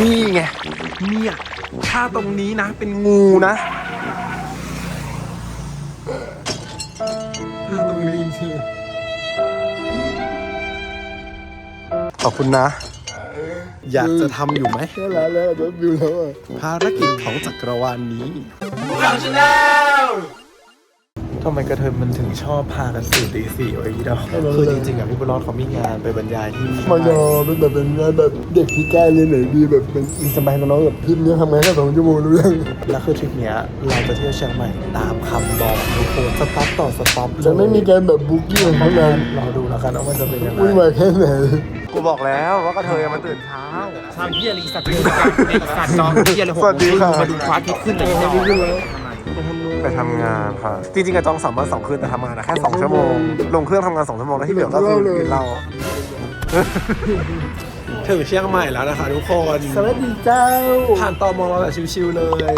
นี่ไงเนี่ยถ้าตรงนี้นะ เป็นงูนะถ้าตรงนี้จริงขอบคุณนะ อยากจะทำอยู่ไหมแค่ร้านแล้วรถวิวแล้วอะภารกิจของจักรวาลนี้ ทำไมกระเทยมันถึงชอบพากันตื่นตีสี่วะอีดอกคือจริงๆอะพี่บุญรอดเขามีงานไปบรรยายที่มายอเป็นแบบเป็นงานแบบเด็กที่ใกล้เรียนไหนดีแบบเป็นอินสบายน้องๆแบบทีมนี้ทำงานแค่สองชั่วโมงรู้ยังแล้วคือทริปเนี้ยเราจะเที่ยวเชียงใหม่ตามคำบอกทุกคนสต็อปต่อสต็อปเลยจะไม่มีการแบบบุ๊กิ้งของงานรอดูแล้วกันว่ามันจะเป็นยังไงวุ่นวายแค่ไหนกูบอกแล้วว่ากระเทยมันตื่นเช้าทำเฮียลิงสัตว์เลี้ยงเด็กสัตว์น้องเฮียเลยหกสวัสดีค่ะมาดูพระอาทิตย์ขึ้นแต่เช้า ไปทำงานค่ะ จริงๆอะจองสามวันสองคืนแต่ทำงานอะแค่สองชั่วโมง ลงเครื่องทำงานสองชั่วโมงแล้วที่เหลือก็คือกินเหล้าถึงเชียงใหม่แล้วนะคะทุกคน สวัสดีเจ้า ผ่านตอมอเราแบบชิวๆเลย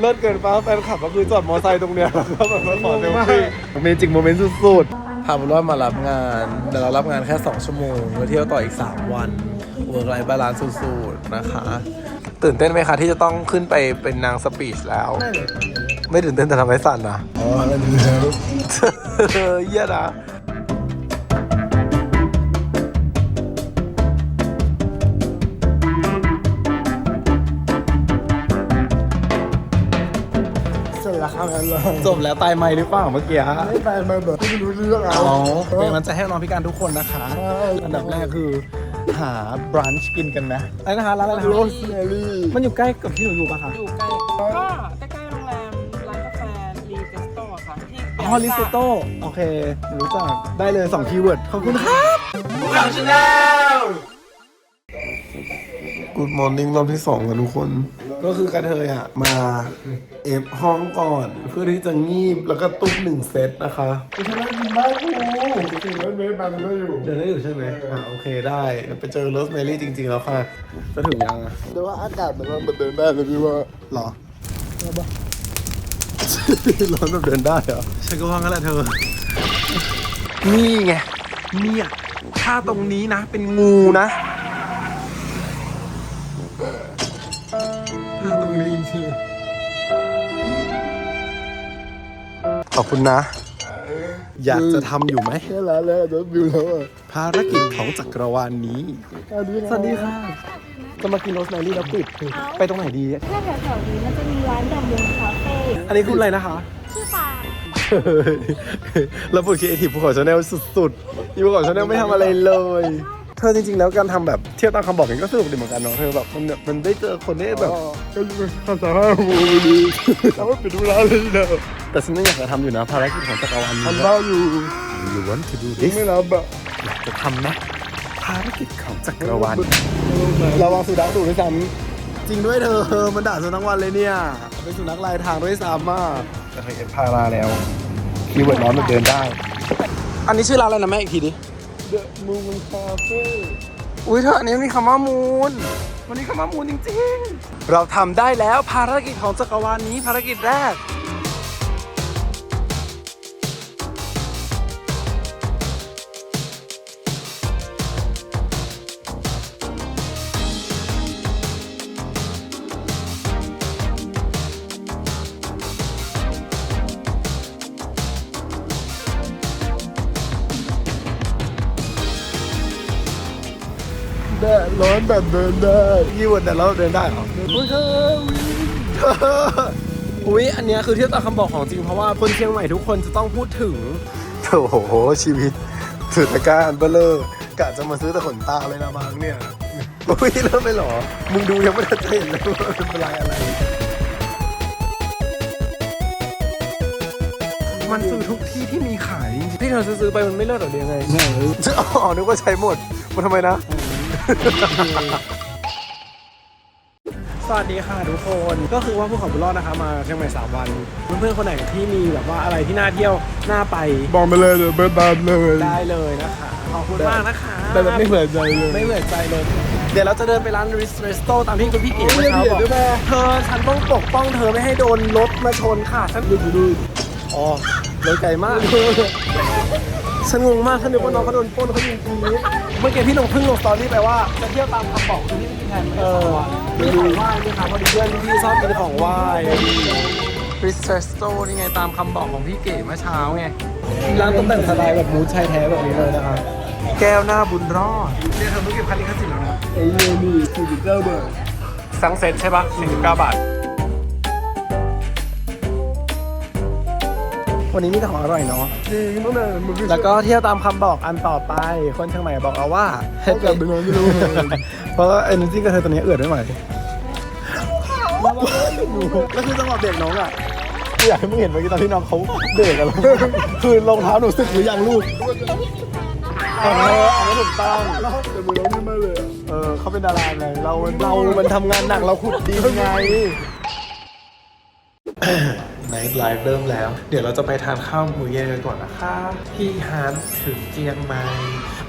เลิศเกินป้าแฟนคลับก็คือจอดมอไซค์ตรงเนี้ยแล้วก็แบบมาขอเซลฟี่เมจิกโมเมนต์สุดๆพาบุญรอดมารับงาน แต่เรารับงานแค่ 2 ชั่วโมงมาเที่ยวต่ออีก 3 วันเวิร์กไลฟ์บาลานซ์สุดๆนะคะ ตื่นเต้นไหมคะที่จะต้องขึ้นไปเป็นนางสปีชแล้ว ไม่ตื่นเต้นแต่ทำให้สั่นนะอ๋ออันนี้แล้วเยี่ยนะเสร็จแล้วครับงานเราจบแล้วตายไหมหรือเปล่าเมื่อกี้ไม่ไปมาแบบไม่รู้เรื่องเอาอ๋อเป็นมันจะให้น้องพิการทุกคนนะคะใช่อันดับแรกคือหาบรันช์กินกันไหมอะไรนะคะร้านอะไรนะโรคะสแมรี่มันอยู่ใกล้กับที่หนูอยู่ปะคะอยู่ใกล้ก็ใกล้ อ๋อลิสโต้โอเค รู้จัก ได้เลย2คีย์เวิร์ด ขอบคุณครับกูดมอร์นิ่งรอบที่สองกันทุกคน ก็คือกระเทยอะมาเอฟห้องก่อน เพื่อที่จะงีบแล้วก็ตุ๊บหนึ่งเซตนะคะกูชนะกินบ้านกูจริงๆรถเมย์บังก็อยู่ เดินได้อยู่ใช่ไหมอ่าโอเคได้ไปเจอโรสแมรี่จริง ๆ แล้วค่ะ จะถึงยังอะแต่ว่าอากาศมันร้อนแบบเดินได้เลยพี่ว่าหรอ ร้อนแบบเดินได้เหรอฉันก็ว่างั้นแหละเธอ นี่ไง เนี่ยถ้าตรงนี้นะ เป็นงูนะถ้าตรงนี้จริงขอบคุณนะ อยากจะทำอยู่ไหม แค่ร้านแล้วรถวิวแล้วอะภารกิจของจักรวาลนี้ สวัสดีค่ะ จะมากินโรสแมรี่แล้วปิด ไปตรงไหนดี ถ้าแถวๆนี้มันจะมีร้านดำวงคาเฟ่ อันนี้คุณอะไรนะคะ ชื่อฟาร์มเราพูดคิดไอทีภูเขาชาแนลสุดๆอีภูเขาชาแนลไม่ทำอะไรเลย เธอจริง ๆ แล้วการทำแบบเที่ยวตามคำบอกนี้ก็สนุกดีเหมือนกันเนาะเธอแบบมันแบบมันได้เจอคนได้แบบก็อยู่ภาษาห้าโมงดีแล้วก็ปิดเวลาเลยนะแต่ฉันยังอยากจะทำอยู่นะภารกิจของจักรวาลนี้ทำบ้าอยู่ You want to do ยัง this ไม่รับอะอยากจะทำนะภารกิจของจักรวาลระวังสุนัขดุด้วยซ้ำจริงด้วยเธอมันด่าฉันทั้งวันเลยเนี่ย เป็นสุนัขลายทางด้วยซ้ำมากแต่เคยเห็นพาราแล้วคีย์เวิร์ดน้อยมันเดินได้ อันนี้ชื่อร้านอะไรนะแม่อีกทีดิเดอะมูนคาเฟ่อุ้ยเธออันนี้มีคำว่ามูลวันนี้คำว่ามูลจริงๆ เราทำได้แล้วภารกิจของจักรวาลนี้ภารกิจแรก อนแบบเดินได้ยี่วันแต่เราเดินได้เหรออุ้ยเธออุ้ยอันเนี้ยคือเที่ยวตามคำบอกของจริงเพราะว่าคนเชียงใหม่ทุกคนจะต้องพูดถึงโอ้โหชีวิตสุดการเบลเลอร์กะจะมาซื้อแต่ขนตาเลยนะบางเนี่ยอุ้ยเริ่มไปเหรอ มึงดูยังไม่ได้เห็นเลยว่ามันเป็นลายอะไร มันซื้อทุกที่ที่มีขายจริงๆที่เธอซื้อไปมันไม่เลิศหรอเรียงไงอ๋อนึกว่าใช้หมด มันทำไมนะ สวัสดีค่ะทุกคนก็คือว่าผู้ขับบุญรอดนะคะมาเชียงใหม่3วันเพื่อนๆคนไหนที่มีแบบว่าอะไรที่น่าเที่ยวน่าไปบอกมาเลยเดี๋ยวเบิร์ดตามเลยได้เลยนะคะขอบคุณมากนะคะแต่แบบไม่เหมือนใจเลยไม่เหมือนใจเลย เดี๋ยวเราจะเดินไปร้านริสเรสโตตามที่คุณพี่เก๋โอ้ยเมื่อเช้าเดี๋บยวอกเดี๋ยวแม่เธอฉันต้องปกป้องเธอไม่ให้โดนรถมาชนค่ะฉันดูดูอ๋อเลยไกลมาก ฉันงงมากฉันนึกว่าน้องเขาโดนปล้นเขายิงกรีดเมื่อกี้พี่ลงเพิ่งลงสตอรี่ไปว่าจะเที่ยวตามคำบอกคือที่ไม่มีแผช่ไม่เอได้ของอหวานมีของไหว้ไหมคะพอดีเพื่อนพี่ชอบกินของไหว้ริสเตสโตนี่ไงตามคำบอกของพี่เก๋เมื่อเช้าไงร้านตกแต่งสไตล์แบบมูดชายแท้แบบนี้เลยนะคะแก้วหน้าบุญรอดเนี่ยเธอไม่เก็บคันลิขสิทธิ์แล้วนะไอ้เรื่องนี่สี่สิบเก้าบาทซังเซ็ตใช่ปะ49บาท วันนี้มีแต่ของอร่อยเนาะ จริงตั้งแต่มันไม่แล้วก็เที่ยวตามคำบอกอันต่อไป คนเชียงใหม่บอกเราว่าให้กลับไปนอนที่โรงแรมเพราะว่าเอเนจีกระเทยตัวนี้เอือดไม่ไหวแล้วคือจังหวะเบรกน้องอะกูอยากให้มึงเห็นเมื่อกี้ตอนที่น้องเขาเบรกอะคือรองเท้าหนูสึกหรือยังลูกเอออันนี้ถูกต้องแต่มือน้องนี่มากเลยอะเออเขาเป็นดาราไงเราเรามันทำงานหนักเราขุดดีไง ไนท์ไลฟ์เริ่มแล้ว เดี๋ยวเราจะไปทานข้าวมื้อเย็นกันก่อนนะคะที่ฮานถึงเจียงใหม่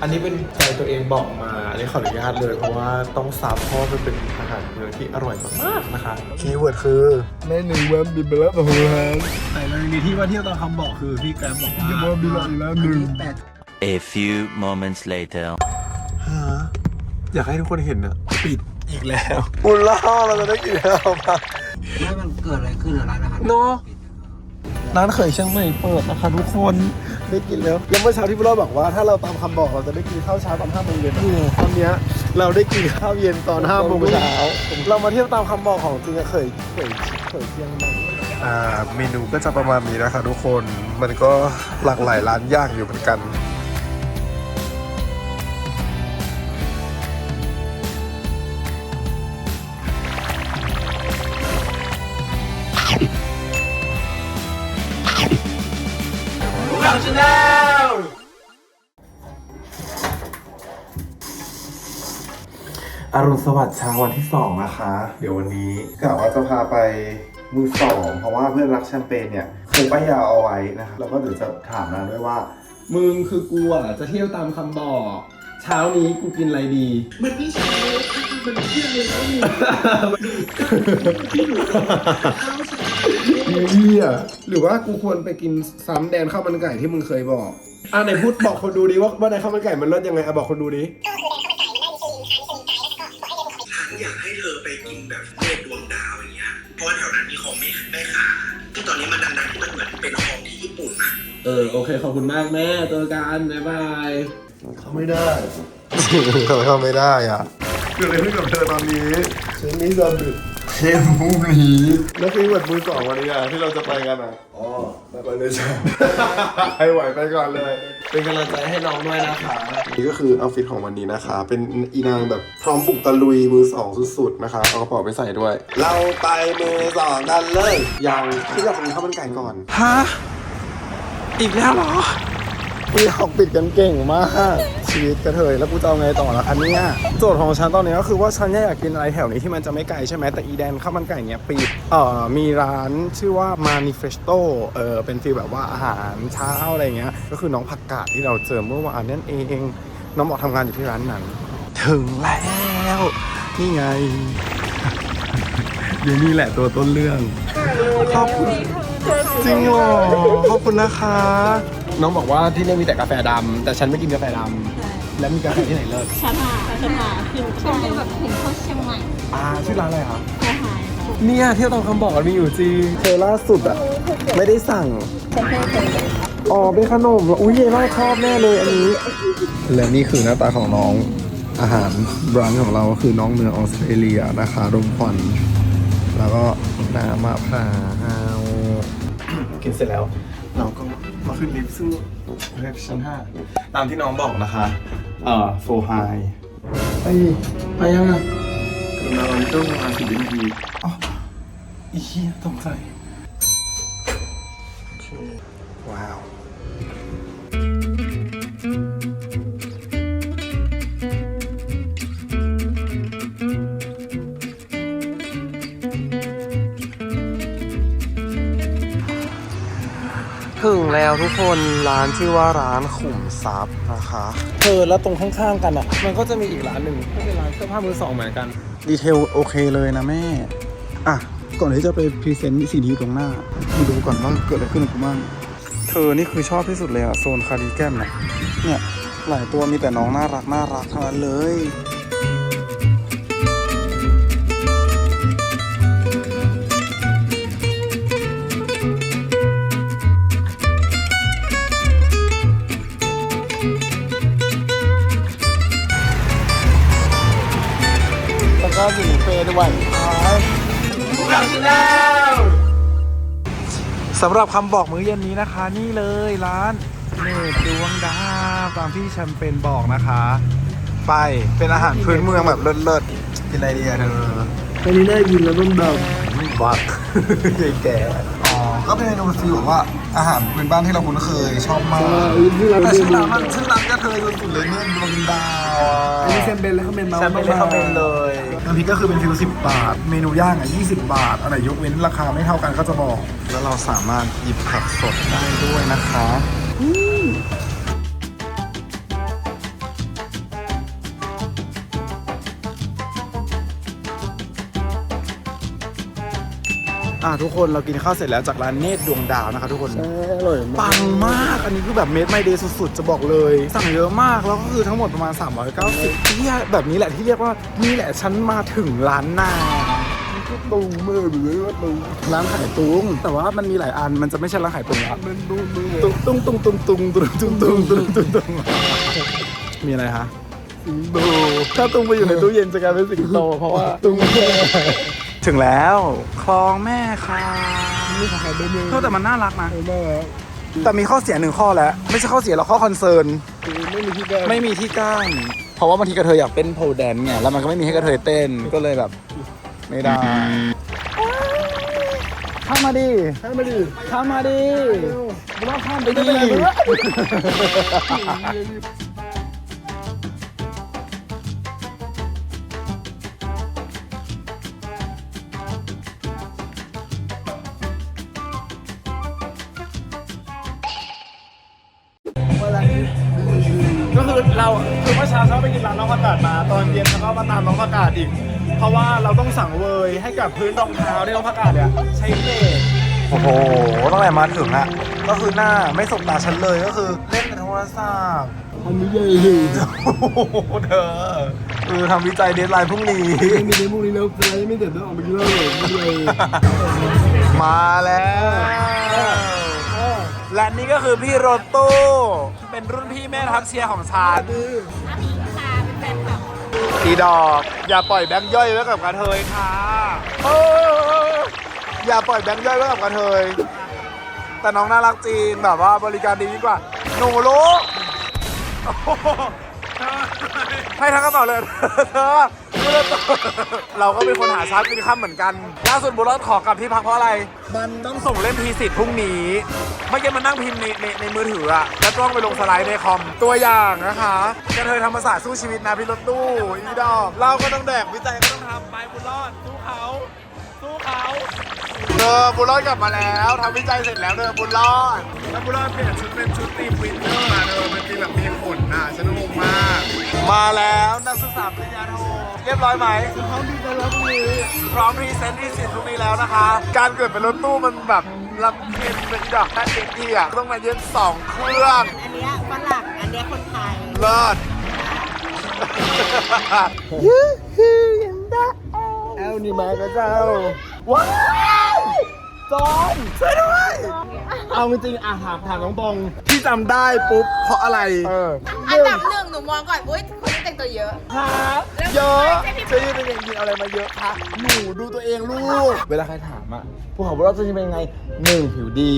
อันนี้เป็นใจตัวเองบอกมา อันนี้ขออนุญาตเลยเพราะว่าต้องซับเพราะว่ามันเป็นอาหารเมืองที่อร่อยมากๆนะคะคีย์เวิร์ดคือแม่หนึ่งแวมบินไปแล้วโอ้โหฮะแต่เลยมีที่ว่าเที่ยวตามคำบอกคือพี่แกรมบอกว่ายังว่าบินอีกแล้วหนึ่ง A few moments later. ฮะอยากให้ทุกคนเห็นอะปิด อีกแล้วอุลล่าเราจะได้กินข้าวปะแล้วมันเกิดอะไรขึ้นเหรอร้านอาหารเนาะร้านเขยเชียงใหม่เปิดนะคะทุกคนได้กินแล้วแล้วเมื่อเช้าที่พี่เราบอกว่าถ้าเราตามคำบอกเราจะได้กินข้าวเช้าตอนห้าโมงเย็นตอนเนี้ยเราได้กินข้าวเย็นตอนห้าโมงเช้าเรามาเที่ยวตามคำบอกของจริงอะเขยเขยเขยเชียงใหม่อ่าเมนูก็จะประมาณนี้นะคะทุกคนมันก็หลากหลายร้านยากอยู่เหมือนกัน อรุณสวัสดิ์เช้าวันที่สองนะคะ เดี๋ยววันนี้กะว่าจะพาไปมือสอง เพราะว่าเพื่อนรักแชมเปญเนี่ยเคยป้ายยาเอาไว้นะคะแล้วก็เดี๋ยวจะถามนางด้วยว่า มึงคือกูอะจะเที่ยวตามคำบอก เช้านี้กูกินอะไรดี มันไม่เช้ามันเที่ยงเลย เฮียหรือว่ากูควรไปกินซ้ำแดนข้าวมันไก่ที่มึงเคยบอกอะไหนพูดบอกคนดูดิว่าว่าในข้าวมันไก่มันรสยังไงอะบอกคนดูดิอยากให้เธอไปกินแบบเทพดวงดาวอย่างเงี้ยเพราะว่าแถวนั้นมีของไม่ไม่ขายที่ตอนนี้มันดังๆที่มันเหมือนเป็นของที่ญี่ปุ่นอะเออโอเคขอบคุณมากแม่เจอกันบ๊ายบายเขาไม่ได้เขาเข้าไม่ได้อะเกิดอะไรขึ้นกับเธอตอนนี้ฉันนี่จะบิด เทมมูมีแล้วคือแบบมือสองวันนี้อะที่เราจะไปกันอะอ๋อไปเลยจ้ะให้ไหวไปก่อนเลย เป็นกำลังใจให้น้องด้วยนะคะนี่ก็คือเอาฟิตของวันนี้นะคะ เป็นอีนางแบบพร้อมบุกตะลุยมือสองสุดๆนะคะเอากระเป๋าไปใส่ด้วย เราไปมือสองกันเลยยังที่อยากกินข้าวมันไก่ก่อนฮะอีกแล้วเหรอ กูอยากปิดกันเก่งมากชีวิตกระเทยแล้วกูจะเอาไงต่อละอันเนี้ยโจทย์ของฉันตอนนี้ก็คือว่าฉันอยากกินอะไรแถวนี้ที่มันจะไม่ไกลใช่ไหมแต่อีแดนข้าวมันไก่เนี้ยปิดเอ่อมีร้านชื่อว่า Manifesto เออเป็นฟีลแบบว่าอาหารเช้าอะไรเงี้ยก็คือน้องผักกาดที่เราเจอเมื่อวานนั่นเอง น้องบอกทำงานอยู่ที่ร้านนั้น ถึงแล้วนี่ไงเดี๋ยวนี่แหละตัวต้นเรื่องขอบคุณจริงเหรอขอบคุณนะคะ น้องบอกว่าที่นี่มีแต่กาแฟดำแต่ฉันไม่กินกาแฟดำแล้วมีกาแฟที่ไหนเลิศชาพาชาพาคือเป็นแบบเห็นเขาเชียงใหม่อ่าชื่อร้านอะไรคะชาหายค่ะเนี่ยเที่ยวตามคำบอกมันมีอยู่จริงเธอล่าสุดอะไม่ได้สั่งฉันไม่เคยเลยอ๋อเป็นขนมเหรออุ้ยเยน่าชอบแน่เลยอันนี้ และนี่คือหน้าตาของน้องอาหารบรันของเราก็คือน้องเนื้อออสเตรเลียนะคะรมควันแล้วก็น้ำมะพร้าว กินเสร็จแล้ว เราก็ มาขึ้นลิฟต์ซึ่งเรียกชั้นห้าตามที่น้องบอกนะคะ เอ่อโฟไฮไปดิไปยังอะกรุณาเราต้องประมาณสิบนาทีอ๋ออีเหี้ยตกใจโอเคว้าว แล้วทุกคนร้านชื่อว่าร้านขุมทรัพย์นะคะเธอแล้วตรงข้างๆกันอะ มันก็จะมีอีกร้านหนึ่งก็เป็นร้านเสื้อผ้ามือสองเหมือนกันดีเทลโอเคเลยนะแม่อะก่อนที่จะไปพรีเซนต์สิ่งที่อยู่ตรงหน้ามาดูก่อนว่าเกิดอะไรขึ้นกับกูบ้างเธอนี่คือชอบที่สุดเลยอะโซนคาร์ดิแกนอะเนี่ยหลายตัวมีแต่น้องน่ารักน่ารักทั้งนั้นเลย ก็อยู่ในเฟย์ด้วยสำหรับคำบอกมื้อเย็นนี้นะคะ นี่เลยร้านเนตรดวงดาวตามที่แชมเปญบอกนะคะ ไปเป็นอาหารพื้นเมืองแบบเลิศๆกินอะไรดีอะเธออันนี้น่ากินแล้วต้มดบักใหญ่แก่อ๋อก็เป็นเมนูฟีลแบบว่าอาหารพื้นบ้านที่เราคุ้นเคยชอบมากำที่เราแต่ดูชื่อร้านมันชื่อร้านก็เคยสุดๆเลยเนี่ยดวงดาวอันนี้แซมเบนแล้วเขาเป็นเมาส์แซมเปญเลยเขาเป็นเลย น้ำพริกก็คือเป็นฟิลสิบบาท เมนูย่างอะยี่สิบบาท อะไรยกเว้นราคาไม่เท่ากันก็จะบอก แล้วเราสามารถหยิบผักสดได้ด้วยนะคะ อะทุกคนเรากินข้าวเสร็จแล้วจากร้านเนตรดวงดาวนะคะทุกคน อร่อยมากปังมากอันนี้คือแบบเมดไม่เดย์สุดๆ จะบอกเลย สั่งเยอะมาก แล้วก็คือทั้งหมดประมาณ 390ที่แบบนี้แหละที่เรียกว่า นี่แหละฉันมาถึงร้านนาก็ตูมากเลยว่าตูร้านขายตุ้งแต่ว่ามันมีหลายอันมันจะไม่ใช่ร้านขายตุ้งละมันดูดูตุ้งตุ้งตุ้งตุ้งตุ้งตุ้งตุ้งตุ้งตุ้งตุ้งตุ้งมีอะไรคะสิงโตถ้าตุ้งไปอยู่ในตู้เย็นจะกลายเป็นสิงโตเพราะว่าตุ้ง ถึงแล้วคลองแม่ค่ะนี่ขายเป็นยังเท่าแต่มันน่ารักนะไงบ้างครับแต่มีข้อเสียหนึ่งข้อแล้ว ไม่ใช่ข้อเสียหรอกข้อคอนเซิร์นไม่มีที่แก้ไม่มีที่กั้นเพราะว่าบางทีกระเทยอยากเต้นโพลแดนซ์ไงแล้วมันก็ไม่มีให้กระเทยเต้นก็เลยแบบ ไม่ได้เข้ามาดิให้มาดิเข้ามาดิว่าข้ามไปดิ คือเราคือเมื่อเช้าชอบไปกินร้านน้องผักกาดมา ตอนเย็นแล้วก็มาตามน้องผักกาดอีก เพราะว่าเราต้องสั่งเวยให้กับพื้นรองเท้าที่น้องผักกาดเนี่ยใช้เลขโอ้โหตั้งแต่มาถึงอะก็คือหน้าไม่สบตาฉันเลยก็คือเล่นแต่โทรศัพท์อันนี้ใหญ่เลยโอ้โหเธอคือทำวิจัยเดทไลน์พรุ่งนี้ไม่มีในพวกนี้แล้วอะไรไม่เสร็จต้องออกไปกินเหล้าเลยไม่เลยมาแล้ว และนี่ก็คือพี่โรตู้เป็นรุ่นพี่แม่ทัพเชียร์ของฉันอีดอก อย่าปล่อยแบงค์ย่อยไว้กับกระเทยค่ะเอออย่าปล่อยแบงค์ย่อยไว้กับกระเทย แต่น้องน่ารักจริงแบบว่าบริการดียิ่งกว่าหนูรู้โอ้โห ให้ทั้งกระเป๋าเลยเธอเธอเราก็เป็นคนหาเช้ากินค่ำเหมือนกัน ล่าสุดบุรอดขอกลับที่พักเพราะอะไร มันต้องส่งเล่มพีสิทธิ์พรุ่งนี้เมื่อกี้มันนั่งพิมพ์ในในในมือถืออะแล้วต้องไปลงสไลด์ในคอม ตัวอย่างนะคะกระเทยธรรมศาสตร์สู้ชีวิตนะพี่รถตู้อีดอกเราก็ต้องแดกวิจัยก็ต้องทำไปบุรอดสู้เขา สู้เขา ธอบุญรอดกลับมาแล้วทำวิจัยเสร็จแล้วเธอบุญรอดแล้วบุญรอดเปลี่ยนชุดเป็นชุดตีมวินเทอร์อะเธอเป็นตีมแบบมีขนน่ะฉันงงมาก มาแล้วนักศึกษาปริญญาโทเรียบร้อยไหมพร้อมที่จะรับมือพร้อมพรีเซนต์ที่สิทธิ์ตรงนี้แล้วนะคะ การเกิดเป็นรถตู้มันแบบลำเค็นเป็นดอกแค่เด็กที่อะต้องมาเย็นสองเครื่องอันเนี้ยฝรั่งอันเนี้ยคนไทยเลิศแอลนี่มาก็เจ้าว้าว จอนช่วยด้วย เอาจริงๆอะถามถามน้องตรงที่จำได้ปุ๊บเพราะอะไรเอออันดับหนึ่งหนูมองก่อนอุ้ยคนนี้แต่งตัวเยอะ ฮะเยอะจะยืนเป็นอย่างยิงอะไรมาเยอะคะหนูดูตัวเองลูก เวลาใครถามอะภูเขาบุรอดจะเป็นยังไงหนึ่งผิวดี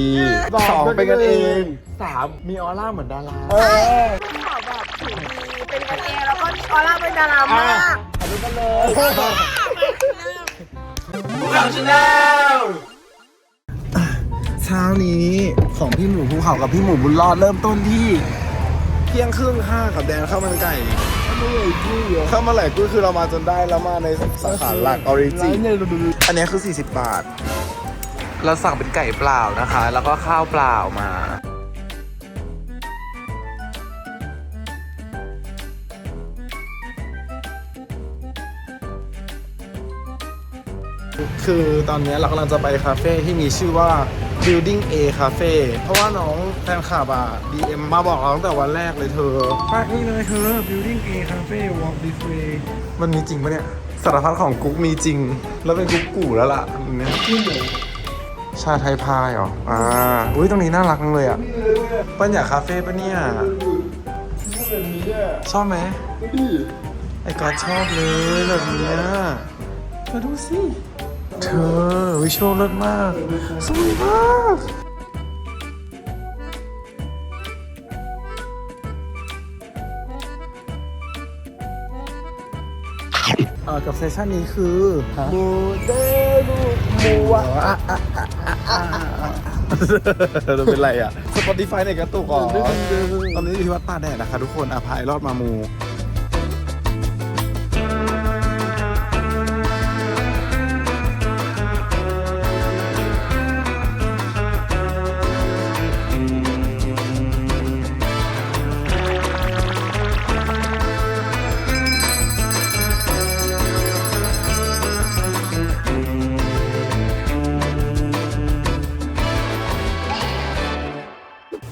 สองเป็นกันเองสามมีออร่าเหมือนดาราเออขอแบบผิวดีเป็นกันเองแล้วก็มีออร่าเป็นดารามากถ่ายรูปกันเลย เช้านี้ของพี่หมูภูเขากับพี่หมูบุญรอดเริ่มต้นที่ เที่ยงครึ่งค่ะกับแดนข้าวมันไก่ไม่ไหวจี้เข้าวมันไหลกุ้ยคือเรามาจนได้แล้วมาในสาขาหลักออริจินอันนี้คือ 40 บาท เราสั่งเป็นไก่เปล่านะคะ แล้วก็ข้าวเปล่ามา คือตอนนี้เรากำลังจะไปคาเฟ่ที่มีชื่อว่า Building A Cafe เพราะว่าน้องแฟนคลับอะ DM มาบอกเราตั้งแต่วันแรกเลยเธอมานี่เลยเธอ Building A Cafe Walk This Way มันมีจริงปะเนี่ยสารพัดของกุ๊กมีจริง แล้วเป็นกุ๊กกู่แล้วล่ะอันเนี้ยชาไทยพายเหรอ อ่า อุ้ยตรงนี้น่ารักจังเลยอะปัญญาคาเฟ่ปะเนี่ย ชอบไหมดิไอ้การชอบเลยแบบเนี้ยมาดูสิ เธอวิชวลเลิศมาก สวยมากเออกับเซสชันนี้คือโมเดลูมูวะอะอะอะอะอะอะเราเป็นไรอะ Spotify ในกระตุกอ๋อตอนนี้อยู่ที่วัดป่าแดดนะคะทุกคนอภัยรอดมามู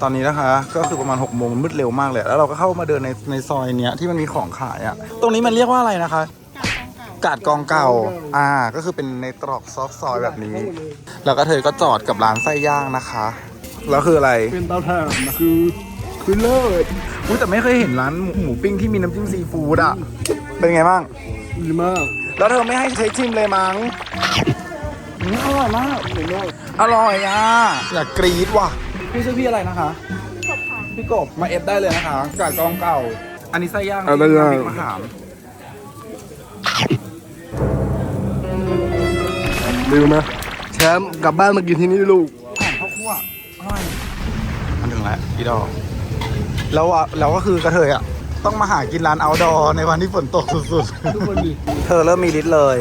อนนี้นะคะ ก็คือประมาณ6กโมงมืดเร็วมากเลย แล้วเราก็เข้ามาเดินในในซอยเนี้ยที่มันมีของขายอะตรงนี้มันเรียกว่าอะไรนะคะ กาดกองเก่า อ่า ก็คือเป็นในตรอกซอกซอยแบบนี้ แล้วก็เธอก็จอดกับร้านไส้ย่างนะคะ แล้วคืออะไร เป็นเตาถ่านนะคือคือเลิศอุ้ยแต่ไม่เคยเห็นร้านหมูปิ้งที่มีน้ำจิ้มซีฟู้ดอะเป็นไงบ้าง ดีมาก แล้วเธอไม่ให้ใช้ชิมเลยมั้งอืมอร่อยมากดีมากอร่อยอะอยากกรี๊ดว่ะ พี่ชื่อพี่อะไรนะคะ พี่กบมาเอฟได้เลยนะคะกาดกองเก่า อันนี้ไส้ย่างอะได้ย่างน้ำพริกมะขามดีไหมแชมป์กลับบ้านมากินที่นี่ลูกหอมข้าวคั่วอร่อยมันถึงแล้วอีดอกแล้วอะแล้วก็คือกระเทยอะ ต้องมาหากินร้านเอาดอในวันที่ฝนตกสุดๆทุกคนดิเธอเริ่มมีลิ์เลย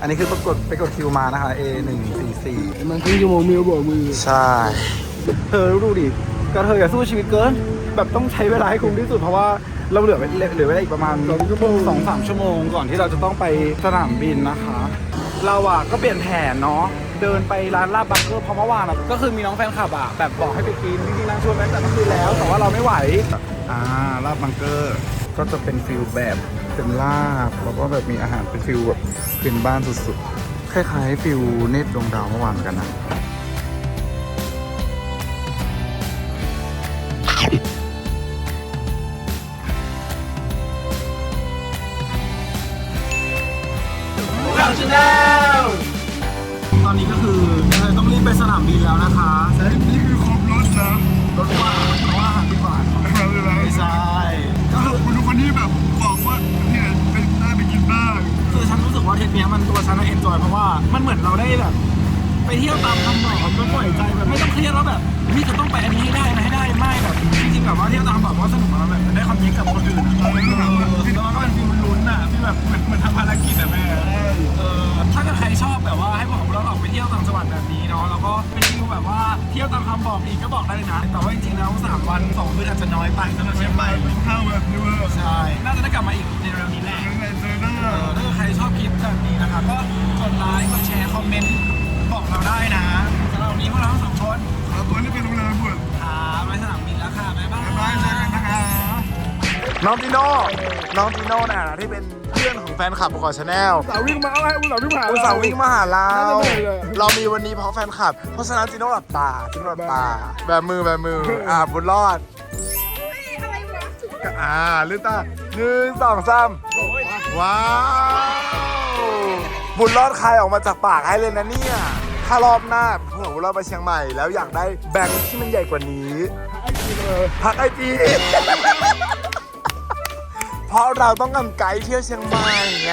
อันนี้คือปรากฏไปกดคิวมานะคะ A 1 4 4มันครึ่งชั่วโมงมีบอกมือใช่ เธอดูดิกระเทยอย่าสู้ชีวิตเกิน แบบต้องใช้เวลาให้คุ้มที่สุดเพราะว่าเราเหลือเหลือเวลาอีกประมาณสองสามชั่วโมง ก่อนที่เราจะต้องไปสนามบินนะคะ เราอะก็เปลี่ยนแผนเนาะเดินไปร้านลาบบังเกอร์เพราะเมื่อวานอะก็คือมีน้องแฟนคลับอะแบบบอกให้ไปกินจริงๆนางชวนไปแต่เมื่อคืนแล้ว แต่ว่าเราไม่ไหวอ่าลาบบังเกอร์ก็จะเป็นฟิลแบบเป็นลาบแล้วก็แบบมีอาหารเป็นฟิลแบบเป็นบ้านสุดๆคล้ายๆฟิลเนตรดวงดาวเมื่อวานกันนะ ไปสนามบินแล้วนะคะแต่นี่คือครบรถนะรถว่าเพราะว่าอาหารที่บ้านไม่เป็นไรไม่ใช่ก็คือคุณทุกคนที่แบบบอกว่าเนี่ยไปได้ไปกินบ้างคือฉันรู้สึกว่าเทปเนี้ยมันตัวฉันเอนจอยเพราะว่ามันเหมือนเราได้แบบไปเที่ยวตามคำบอกมันปล่อยใจแบบไม่ต้องเครียดแล้วแบบนี่จะต้องไปอันนี้ให้ได้นะให้ได้ไม่แบบจริงๆแบบว่าเที่ยวตามบอกว่าสนุกแล้วแบบมันได้ความยิ่งกับคนอื่นอะเออแล้วมันก็เป็นฟิลลุ้นๆ อะที่แบบเหมือนเหมือนทำภารกิจอะแม่เออถ้าเกิดใครชอบแบบว่าให้บอกเราออกไปเที่ยวต่างจังหวัดแบบนี้เนาะแล้วก็เป็นฟิลแบบว่าเที่ยวตามคำบอกอีกก็บอกได้เลยนะแต่ว่าจริงๆแล้วสามวันสองคืนอาจจะน้อยไปสำหรับเชียงใหม่ข้าวแบบนี้เวอร์ใช่น่าจะได้กลับมาอีกในเร็วนี้แหละในเจอหน้าเออถ้าเกิดใครชอบคลิปแบบนี้นะคะก็กดไลค์กดแชร์คอมเมนต์บอกเราได้นะสำหรับวันนี้พวกเราทั้งสองคนขอตัวนี้เป็นโรงแรมบุตรพาไปสนามบินแล้วค่ะบ๊ายบายบายเจอกันนะคะน้องติโน่ น้องติโน่น่ะที่เป็นเพื่อนของแฟนคลับของชาแนลสาววิ่งมาอะไรอุตส่าห์วิ่งผ่านอุตส่าห์วิ่งมาหาเราน่าจะเหนื่อยเลยเรามีวันนี้เพราะแฟนคลับ เพราะฉะนั้นจิโน่หลับตาจิโน่หลับตาแบบมือแบบมืออ่าบุญรอดอะไรวะอ่าลืมตาหนึ่งสองสามว้าวบุญรอดคายออกมาจากปากให้เลยนะเนี่ยถ้ารอบหน้าพวกเราบุญรอดไปเชียงใหม่ แล้วอยากได้แบงค์ที่มันใหญ่กว่านี้พักไอจี เพราะเราต้องกำไกด์เที่ยวเชียงใหม่ไง